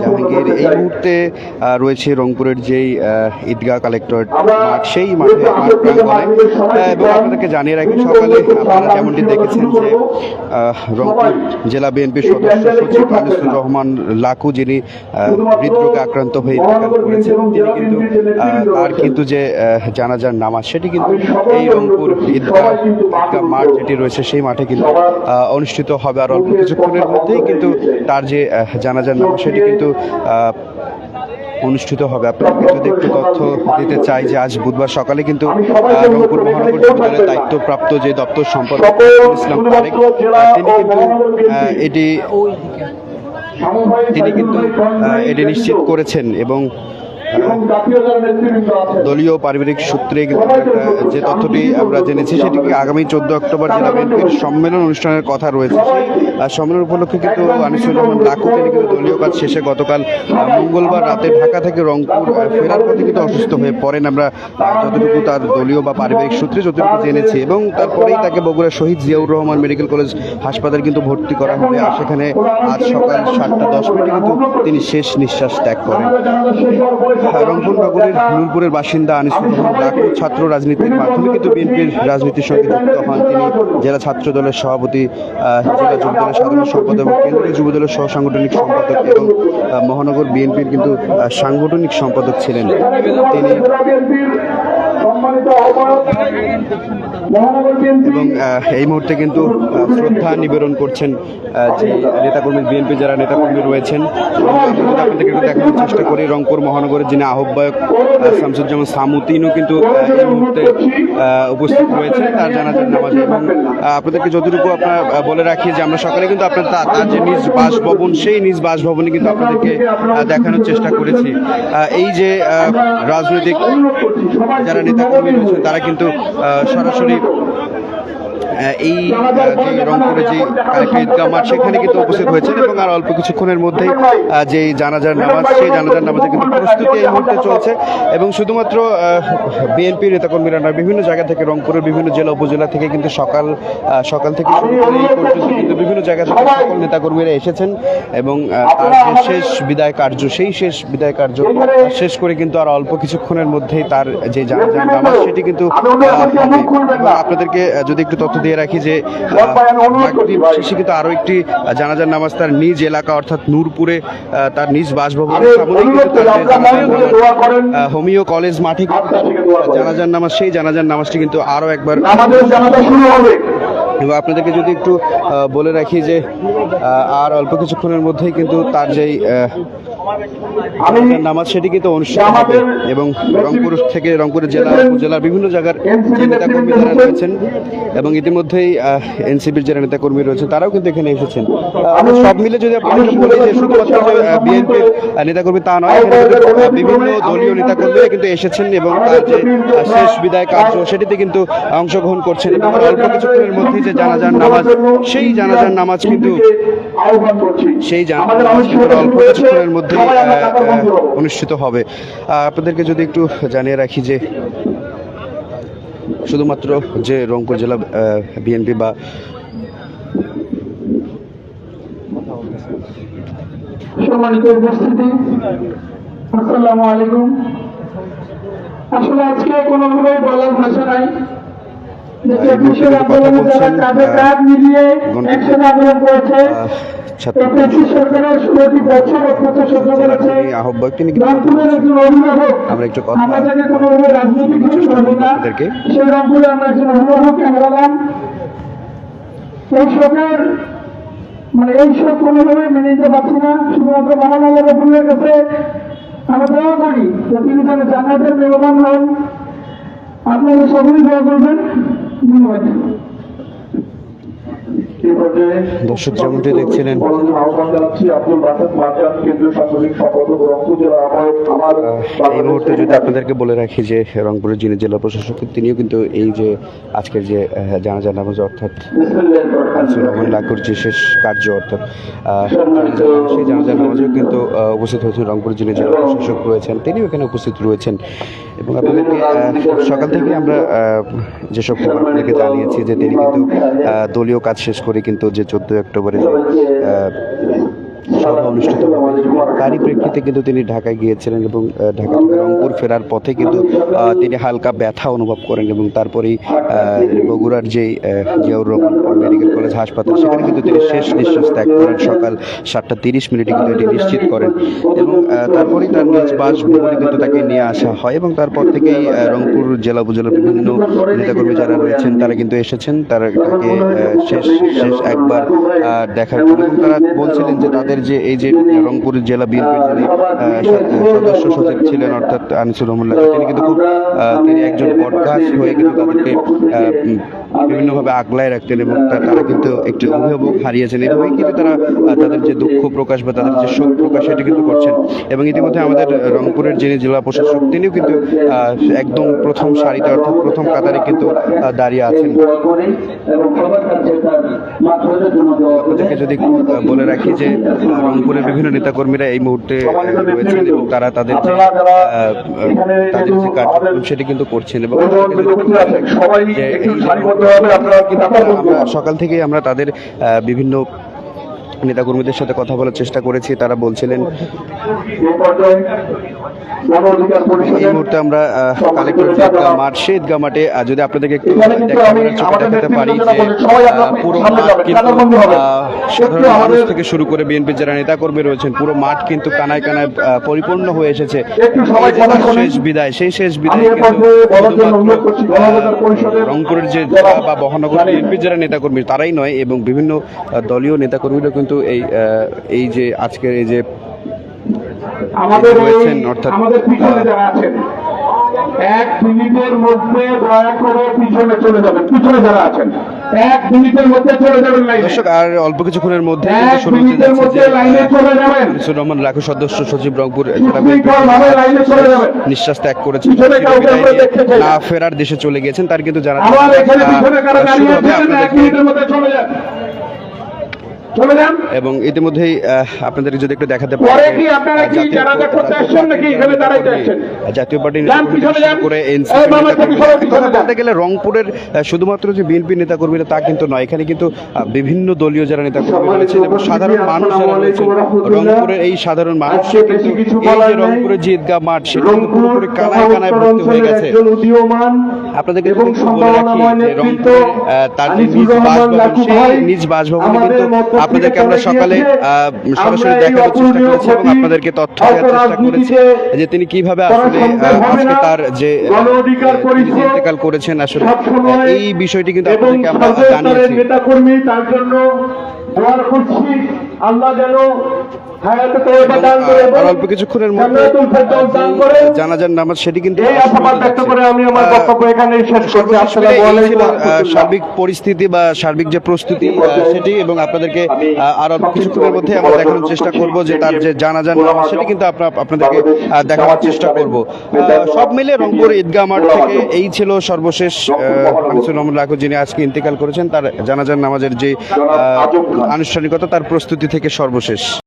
জাহাঙ্গীর এই মুহূর্তে রয়েছে রংপুরের যেই ঈদগাহ কালেক্টরেট মাঠ সেই মাঠে এবং আপনাদেরকে জানিয়ে রাখি সকালে আপনারা যেমনটি দেখেছেন যে রংপুর জেলা বিএনপির সদস্য সচিব আনিসুর রহমান লাকু যিনি হৃদরোগে আক্রান্ত হয়ে ইন্তেকাল করেছেন তিনি কিন্তু তার কিন্তু যে জানাজার নামাজ সেটি কিন্তু এই রংপুর ঈদগাহ ঈদগাহ মাঠ যেটি রয়েছে সেই মাঠে কিন্তু অনুষ্ঠিত হবে আর অল্প কিছুক্ষণের মধ্যেই কিন্তু তার যে জানাজার নামাজ সেটি কিন্তু আহ, অনুষ্ঠিত হবে। আপনাকে যদি একটু তথ্য দিতে চাই যে আজ বুধবার সকালে কিন্তু রংপুর মহানগর বিদ্যালয়ের দায়িত্বপ্রাপ্ত যে দপ্তর সম্পাদক ইসলাম তারেক তিনি কিন্তু এটি তিনি কিন্তু এটি নিশ্চিত করেছেন এবং দলীয় পারিবারিক সূত্রে যে তথ্যটি আমরা জেনেছি সেটিকে আগামী চোদ্দ অক্টোবর জেলা বিএনপির সম্মেলন অনুষ্ঠানের কথা রয়েছে। সম্মেলন উপলক্ষে কিন্তু আনিসুর রহমান লাকু তিনি কিন্তু দলীয় কাজ শেষে গতকাল মঙ্গলবার রাতে ঢাকা থেকে রংপুর ফেরার পথে কিন্তু অসুস্থ হয়ে পড়েন আমরা যতটুকু তার দলীয় বা পারিবারিক সূত্রে যতটুকু জেনেছি। এবং তারপরেই তাকে বগুড়া শহীদ জিয়াউর রহমান মেডিকেল কলেজ হাসপাতালে কিন্তু ভর্তি করা হবে। আর সেখানে আজ সকাল সাতটা দশ মিনিটে কিন্তু তিনি শেষ নিঃশ্বাস ত্যাগ করেন। রংপুর নগরের নূরপুরের বাসিন্দা আনিসুর রহমান ছাত্র রাজনীতির মাধ্যমে কিন্তু বিএনপির রাজনীতির সঙ্গে যুক্ত হন তিনি জেলা ছাত্র দলের সভাপতি জেলা যুব দলের সাধারণ সম্পাদক এবং কেন্দ্রীয় যুব দলের সহ সাংগঠনিক সম্পাদক এবং মহানগর বিএনপির কিন্তু সাংগঠনিক সম্পাদক ছিলেন। তিনি এবং এই মুহূর্তে কিন্তু শ্রদ্ধা নিবেদন করছেন যে নেতাকর্মী বিএনপি যারা নেতাকর্মী রয়েছেন আপনাদেরকে একটু দেখানোর চেষ্টা করি রংপুর মহানগরের যিনি আহ্বায়ক আহ, শামসুজ্জামান সামু তিনিও কিন্তু এই মুহূর্তে উপস্থিত রয়েছেন তার জানাজার নামাজে। এবং আপনাদেরকে যতটুকু আপনার বলে রাখি যে আমরা সকালে কিন্তু আপনার তার যে নিজ বাসভবন সেই নিজ বাসভবনে কিন্তু আপনাদেরকে দেখানোর চেষ্টা করেছি। এই যে রাজনৈতিক যারা নেতাকর্মী রয়েছেন তারা কিন্তু সরাসরি আহ, এই যে রংপুরে যে ঈদগাহ মাঠ সেখানে কিন্তু উপস্থিত হয়েছেন এবং আর অল্প কিছুক্ষণের মধ্যেই যে জানাজার নামাজ সেই জানাজার নামাজে কিন্তু প্রস্তুতি এই মুহূর্তে চলছে এবং শুধুমাত্র বিএনপি নেতাকর্মীরা নয় বিভিন্ন জায়গা থেকে রংপুরের বিভিন্ন জেলা উপজেলা থেকে কিন্তু সকাল সকাল থেকে শুরু করে এই পর্যন্ত কিন্তু বিভিন্ন জায়গা থেকে সকল নেতাকর্মীরা এসেছেন এবং তার যে শেষ বিদায় কার্য সেই শেষ বিদায় কার্য শেষ করে কিন্তু আর অল্প কিছুক্ষণের মধ্যেই তার যে জানাজার নামাজ সেটি কিন্তু আপনাদেরকে যদি একটু তথ্য দিয়ে রাখি যে শেষে কিন্তু আরও একটি জানাজার নামাজ তার নিজ এলাকা অর্থাৎ নূরপুরে তার নিজ বাসভবনের হোমিও কলেজ মাঠে জানাজার নামাজ সেই জানাজার নামাজটি কিন্তু আরও একবার এবং আপনাদেরকে যদি একটু বলে রাখি যে আর অল্প কিছুক্ষণের মধ্যেই কিন্তু তার যেই নামাজ সেটি কিন্তু অনুষ্ঠিত হবে এবং রংপুর থেকে রংপুরের জেলা উপজেলার বিভিন্ন জায়গার যে নেতাকর্মী যারা রয়েছেন এবং ইতিমধ্যেই এনসিপির যারা নেতাকর্মী রয়েছেন তারাও কিন্তু এখানে এসেছেন। সব মিলে যদি আপনাদের বলি যে শুধুমাত্র বিএনপির নেতাকর্মী তা নয় বিভিন্ন দলীয় নেতাকর্মীরা কিন্তু এসেছেন এবং তার যে শেষ বিদায় কার্য সেটিতে কিন্তু অংশগ্রহণ করছেন এবং অল্প কিছুক্ষণের মধ্যেই যে জানাজার নামাজ সেই জানাজার নামাজ কিন্তু সেই জানাজার নামাজ কিন্তু অল্প কিছুক্ষণের মধ্যেই আহ, অনুষ্ঠিত হবে। আপনাদেরকে যদি একটু জানিয়ে রাখি যে শুধুমাত্র যে রংপুর জেলা বিএনপি বা সম্মানিত উপস্থিতি আসসালামু আলাইকুম। আসলে আজকে কোনোভাবে বলার ভাষা নাই। আহ্বায়ক তিনি আমরা একটু কথা একজন অভিভাবক হারালাম এই শোকের মানে এই শোক কোনোভাবে মেনে নিতে পারছি না। শুধুমাত্র মহানগর রসুলের কাছে আমরা দোয়া করি তিনি যেন জান্নাতের মেহমান হন। আপনারা সকলেই দোয়া করবেন। ধন্যবাদ এই পর্যায়ে দর্শক যেমনটি দেখছিলেন বড়দের আহ্বান জানাচ্ছি আব্দুল বাসাদ মার্জান কেন্দ্রীয় সাংগঠনিক সম্পাদক রংপুর জেলা আহ্বায়ক আমার এই মুহূর্তে যদি আপনাদেরকে বলে রাখি যে রংপুরের যিনি জেলা প্রশাসক তিনিও কিন্তু এই যে আজকের যে আহ, জানাজার নামাজ অর্থাৎ রহমান লাকুর যে শেষ কার্য অর্থাৎ সেই জানাজার নামাজেও কিন্তু উপস্থিত হয়েছেন রংপুর যিনি জেলা প্রশাসক রয়েছেন তিনিও এখানে উপস্থিত রয়েছেন। এবং আপনাদেরকে সকাল থেকে আমরা যেসব খবর আপনাদেরকে জানিয়েছি যে তিনি কিন্তু দলীয় কাজ শেষ করে কিন্তু যে চোদ্দোই অক্টোবরে সভা অনুষ্ঠিত তারই প্রেক্ষিতে কিন্তু তিনি ঢাকায় গিয়েছিলেন এবং ঢাকা থেকে রংপুর ফেরার পথে কিন্তু তিনি হালকা ব্যথা অনুভব করেন এবং তারপরেই বগুড়ার যে জিয়াউর রহমান মেডিকেল কলেজ হাসপাতাল সেখানে কিন্তু তিনি শেষ নিঃশ্বাস ত্যাগ করেন সকাল সাতটা তিরিশ মিনিটে কিন্তু এটি নিশ্চিত করেন এবং তারপরেই তার নিজ বাসভবনে কিন্তু তাকে নিয়ে আসা হয় এবং তারপর থেকেই রংপুর জেলা উপজেলার বিভিন্ন নেতাকর্মী যারা রয়েছেন তারা কিন্তু এসেছেন তারা তাকে শেষ শেষ একবার দেখার জন্য তারা বলছিলেন যে তাদের যে এই যে রংপুর জেলা বিএনপির সদস্য সচিব ছিলেন, অর্থাৎ আনিসুর রহমান, তিনি কিন্তু খুব তিনি একজন বটগাছ হয়ে কিন্তু তাদেরকে বিভিন্নভাবে আগলায় রাখতেন এবং তারা কিন্তু একটি অভিভাবক হারিয়েছেন এভাবেই কিন্তু তারা তাদের যে দুঃখ প্রকাশ বা তাদের যে শোক প্রকাশ সেটি কিন্তু করছেন। এবং ইতিমধ্যে আমাদের রংপুরের যিনি জেলা প্রশাসক তিনিও কিন্তু একদম প্রথম সারিতে অর্থাৎ প্রথম কাতারে কিন্তু দাঁড়িয়ে আছেন। আপনাদেরকে যদি বলে রাখি যে রংপুরের বিভিন্ন নেতাকর্মীরা এই মুহূর্তে রয়েছেন এবং তারা তাদের যে তাদের যে কার্যক্রম সেটি কিন্তু করছেন এবং যে সকাল থেকেই আমরা তাদের বিভিন্ন নেতাকর্মীদের সাথে কথা বলার চেষ্টা করেছি তারা বলছিলেন এই মুহূর্তে আমরা কালেক্টর মাঠ সেই ঈদগাহ মাঠে যদি আপনাদেরকে একটু দেখাতে পারি পুরো সাধারণ মানুষ। থেকে শুরু করে বিএনপির যারা নেতাকর্মী রয়েছেন পুরো মাঠ কিন্তু কানায় কানায় পরিপূর্ণ হয়ে এসেছে। শেষ বিদায় সেই শেষ বিদায় রংপুরের যে বা মহানগর বিএনপির যারা নেতাকর্মী তারাই নয় এবং বিভিন্ন দলীয় নেতাকর্মীরা কিন্তু এই আহ, এই যে আজকের এই যে আমাদের রয়েছেন, অর্থাৎ- আমাদের পিছনে যারা আছেন এক মিনিটের মধ্যে দয়া করে পিছনে চলে যাবেন পিছনে যারা আছেন এক মিনিটের মধ্যে চলে যাবেন লাইনে। দর্শক আর অল্প কিছুক্ষণের মধ্যে মধ্যে লাইনে চলে যাবেন। আনিসুর রহমান লাখো সদস্য সচিব রংপুর লাইনে চলে যাবেন। নিঃশ্বাস ত্যাগ করেছেন আমরা না। ফেরার দেশে চলে গেছেন তার কিন্তু জানা আবার এখানে পিছনে কারা দাঁড়িয়ে আছেন এক মিনিটের মধ্যে চলে যান চলে যান। এবং ইতিমধ্যেই আপনাদের যদি একটু দেখাতে জাতীয়- পার্টি করে। বলতে গেলে রংপুরের শুধুমাত্র যে বিএনপি নেতাকর্মীরা তা কিন্তু নয়। এখানে কিন্তু বিভিন্ন দলীয় যারা নেতাকর্মী রয়েছেন এবং সাধারণ মানুষ যারা রয়েছেন রংপুরের এই সাধারণ মানুষ কিন্তু। রংপুরের যে ঈদগাহ মাঠ সেটা পুরোপুরি কানায় কানায় ভর্তি হয়ে গেছে। আপনাদেরকে এবং সম্ভাবনাময় নেতৃত্ব তার নিজ বাসভবন সেই নিজ বাসভবনে কিন্তু আপনাদেরকে আমরা সকালে সরাসরি দেখানোর চেষ্টা করেছি এবং আপনাদেরকে তথ্য দেওয়ার চেষ্টা করেছি যে তিনি কীভাবে আসলে আজকে তার যে ইন্তেকাল করেছেন আসলে এই বিষয়টি কিন্তু আপনাদেরকে আমরা জানিয়েছি। নেতাকর্মী তার জন্য দোয়ার করছি। অল্প কিছুক্ষণের মধ্যে জানাজার নামাজ সেটি কিন্তু। সার্বিক পরিস্থিতি বা সার্বিক যে প্রস্তুতি সেটি এবং আপনাদেরকে আর অল্প কিছুক্ষণের মধ্যে আমরা দেখানোর চেষ্টা করব যে তার যে জানাজান নামাজ সেটি কিন্তু আপনাদেরকে দেখানোর চেষ্টা করব। সব মিলে রংপুর ঈদগাহ মাঠ থেকে এই ছিল সর্বশেষ আনিসুর রহমান লাখু যিনি আজকে ইন্তেকাল করেছেন তার জানাজান নামাজের যে আনুষ্ঠানিকতা তার প্রস্তুতি থেকে সর্বশেষ।